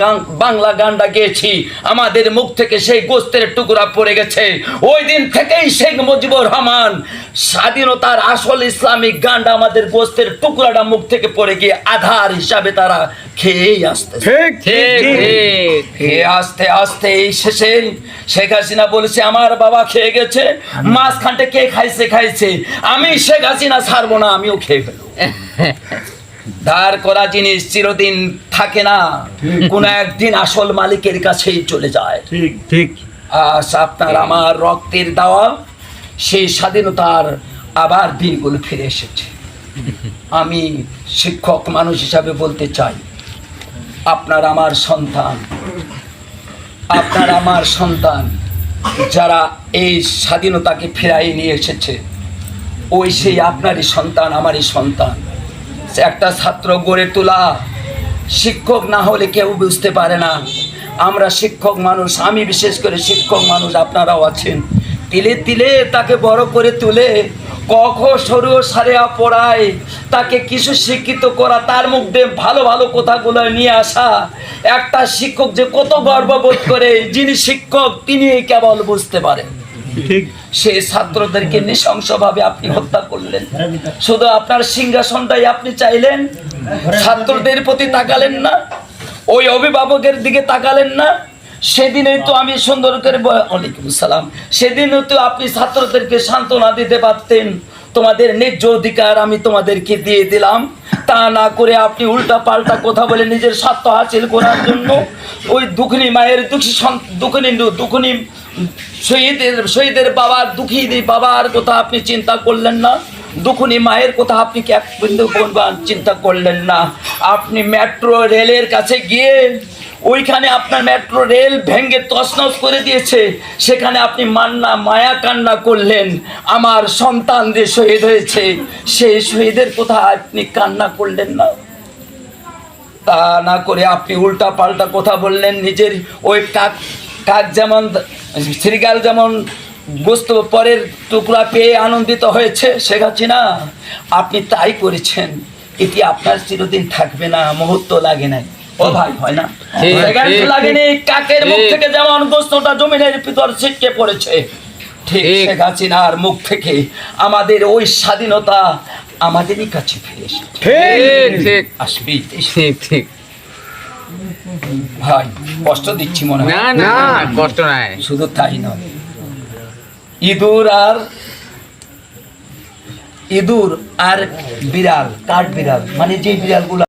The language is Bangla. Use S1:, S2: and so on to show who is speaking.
S1: গান বাংলা গানটা গেয়েছি। আমাদের মুখ থেকে সেই গোস্তের টুকরা পড়ে গেছে। ওই দিন থেকেই শেখ মুজিবুর রহমান স্বাধীনতার আসল ইসলামিক গানটা আমাদের গোস্তের টুকরাটা মুখ থেকে পড়ে গিয়ে আধার হিসাবে তারা খেয়েই আসতে
S2: ঠিক
S3: ঠিক ঠিক।
S1: খেয়ে আস্তে আস্তে এই শেষে শেখ হাসিনা বলেছে আমার বাবা খেয়ে গেছে মাঝখানটা কে খাইছে খাইছে? আমি শেখ হাসিনা ছাড়বো না আমিও খেয়ে ফেলব। ধার করা জিনিস চিরদিন থাকে না। কোন একদিন আসল মালিকের কাছেই চলে যায়।
S2: ঠিক। ঠিক।
S1: আজ আপনার আমার রক্তের দেওয়া সেই স্বাধীনতার আবার দিনগুলো ফিরে এসেছে। আমি শিক্ষক মানুষ হিসাবে বলতে চাই আপনার আমার সন্তান আপনার আমার সন্তান যারা এই স্বাধীনতাকে ফেরাই নিয়ে এসেছে ওই সেই আপনারই সন্তান আমারই সন্তান। একটা ছাত্র গড়ে তোলা। শিক্ষক না হলে কেউ বুঝতে পারে না। আমরা শিক্ষক মানুষ, আমি বিশেষ করে শিক্ষক মানুষ, আপনারাও আছেন। তিলে তিলে তাকে বড় করে তুলে, কখ, সরু সারেয়া পড়ায়, তাকে কিছু শিক্ষিত করা, তার মুখ দিয়ে ভালো ভালো কথাগুলো নিয়ে আসা। একটা শিক্ষক যে কত গর্ববোধ করে, যিনি শিক্ষক তিনি কেবল বুঝতে পারেন। সেই ছাত্রদেরকে নৃশংসভাবে আপনি হত্যা করলেন। শুধু আপনার সিংহাসনটাই আপনি চাইলেন? ছাত্রদের প্রতি তাকালেন না? ওই অভিভাবকের দিকে তাকালেন না? সেদিনে তো আমি সুন্দর করে ওয়ালাইকুম সালাম সেদিনও তো আপনি ছাত্রদেরকে সান্ত্বনা দিতে পারতেন। তোমাদের ন্যায্য অধিকার আমি তোমাদেরকে দিয়ে দিলাম। তা না করে আপনি উল্টা পাল্টা কথা বলে নিজের স্বার্থ হাসিল করার জন্য ওই দুঃখিনী মায়ের দুঃখী দুঃখিনী দুঃখিনী শহীদের শহীদের বাবার দুঃখী বাবার কথা আপনি চিন্তা করলেন না। দুঃখনী মায়ের কথা আপনি কি এক বিন্দু চিন্তা করলেন না? আপনি মেট্রো রেলের কাছে গিয়ে ওইখানে আপনার মেট্রো রেল ভেঙ্গে তছনছ করে দিয়েছে। সেখানে আপনি মান্না, মায়া কান্না করলেন। আমার সন্তান যে শহীদ হয়েছে, সেই শহীদের কথা আপনি কান্না করলেন না। তা না করে আপনি উল্টা পাল্টা কথা বললেন, নিজের ওই কাক কাক যেমন শ্রীগাল যেমন গোস্ত পরের টুকরা পেয়ে আনন্দিত হয়েছে শেখ হাসিনা আপনি তাই করেছেন। এটি আপনার চিরদিন থাকবে না মুহূর্ত লাগে নাই। ও ভাই হয় না?
S3: ঠিক,
S1: সেকেন্ড
S3: ঠিক,
S1: লাগেনি কাকের মুখ থেকে যেমন গোস্তটা জমিনের ভিতর ছিটকে পড়েছে ঠিক
S3: ঠিক।
S1: শেখ হাসিনার মুখ থেকে আমাদের ওই স্বাধীনতা আমাদেরই কাছে ফিরে এসেছে।
S3: ঠিক ঠিক।
S1: আসবি
S3: ঠিক ঠিক।
S1: ভাই কষ্ট দিচ্ছি মনে হয়।
S3: না না কষ্ট নাই।
S1: শুধু তাই নয়। ইঁদুর আর ইঁদুর আর বিড়াল কাঠ বিড়াল মানে যে বিড়ালগুলো